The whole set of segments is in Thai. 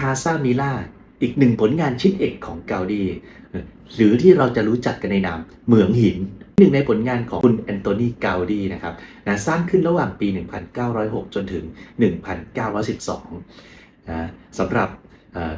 คาซามิล่าอีกหนึ่งผลงานชิ้นเอกของเกาดี หรือที่เราจะรู้จักกันในนามเหมืองหิน หนึ่งในผลงานของคุณแอนโทนีเกาดีนะครับนะสร้างขึ้นระหว่างปี 1906 จนถึง 1912นะสำหรับ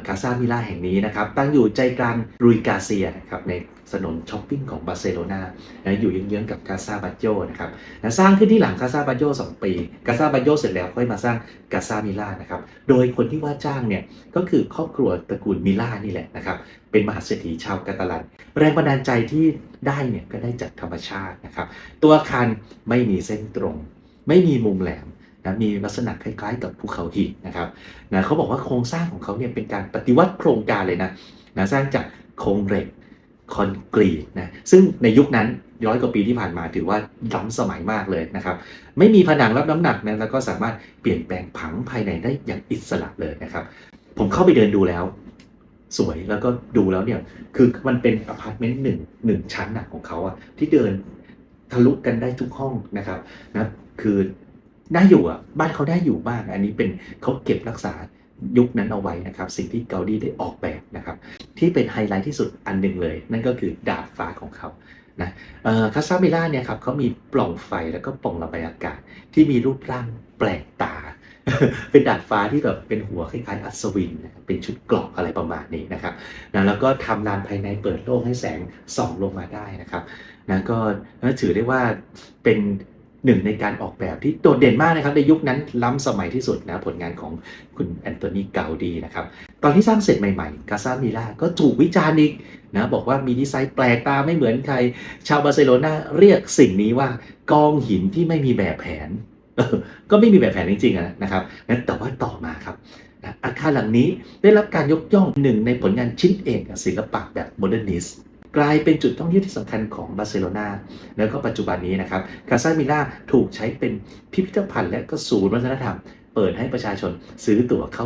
คาซามิล่าแห่งนี้นะครับ ตั้งอยู่ใจกลางรุยกาเซียนะครับในถนนช้อปปิ้งของบาร์เซโลนานะอยู่เยื้องๆกับคาซาบัจโจนะครับนะสร้างขึ้นที่หลังคาซาบัจโจ2ปีคาซาบัจโจเสร็จแล้วค่อยมาสร้างกาซามิล่านะครับ โดยคนที่ว่าจ้างเนี่ยก็คือครอบครัวตระกูลมิล่านี่แหละนะครับ เป็นมหาเศรษฐีชาวกาตาลัน แรงบันดาลใจที่ได้เนี่ยก็ได้จากธรรมชาตินะครับ ตัวอาคารไม่มีเส้นตรง ไม่มีมุมแหลม นะมีลักษณะคล้ายๆ กับภูเขาหินนะครับนะเขาบอกว่าโครงสร้างของเขาเนี่ยเป็นการปฏิวัติโครงการเลยนะนะสร้างจากโครงเหล็กคอนกรีตนะซึ่งในยุคนั้นร้อยกว่าปีที่ผ่านมาถือว่าล้ำสมัยมากเลยนะครับ ไม่มีผนังรับน้ำหนักนะแล้วก็สามารถเปลี่ยนแปลงผังภายในได้อย่างอิสระเลยนะครับ ผมเข้าไปเดินดูแล้ว สวยแล้วก็ดูแล้วเนี่ยคือมันเป็นอพาร์ตเมนต์หนึ่งหนึ่งชั้นนะของเขาอะที่เดินทะลุกันได้ทุกห้องนะครับนะคือ น่าอยู่อะบ้านเขาได้อยู่มากอันนี้เป็นเขาเก็บรักษายุคนั้นเอาไว้นะครับ สิ่งที่เกาดีได้ออกแบบนะครับ ที่เป็นไฮไลท์ที่สุดอันหนึ่งเลย นั่นก็คือดาดฟ้าของเขานะเอ่อคาซาเมล่าเนี่ยครับเขามีปล่องไฟแล้วก็ปล่องระบายอากาศ ที่มีรูปร่างแปลกตา เป็นดาดฟ้าที่แบบเป็นหัวคล้ายๆอัศวิน เป็นชุดเกราะอะไรประมาณนี้นะครับนะแล้วก็ทำลานภายในเปิดโล่งให้แสงส่องลงมาได้นะครับนะก็ถือได้ว่าเป็น หนึ่งในการออกแบบที่โดดเด่นมากนะครับในยุคนั้นล้ำสมัยที่สุดนะผลงานของคุณแอนโทนีเกาดีนะครับตอนที่สร้างเสร็จใหม่ๆกาซามิล่าก็ถูกวิจารณ์อีกนะบอกว่ามีดีไซน์แปลกตาไม่เหมือนใคร ชาวบาร์เซโลนาเรียกสิ่งนี้ว่ากองหินที่ไม่มีแบบแผน ก็ไม่มีแบบแผนจริงๆนะครับนแต่ว่าต่อมาครับอาคารหลังนี้ได้รับการยกย่องหนึ่งในผลงานชิ้นเอกศิลปะแบบโมเดิร์นิสต์ กลายเป็นจุดท่องเที่ยวที่สำคัญของบาร์เซโลนาแล้วก็ปัจจุบันนี้นะครับคาซามิล่าถูกใช้เป็นพิพิธภัณฑ์และก็ศูนย์วัฒนธรรม เปิดให้ประชาชนซื้อตั๋วเข้า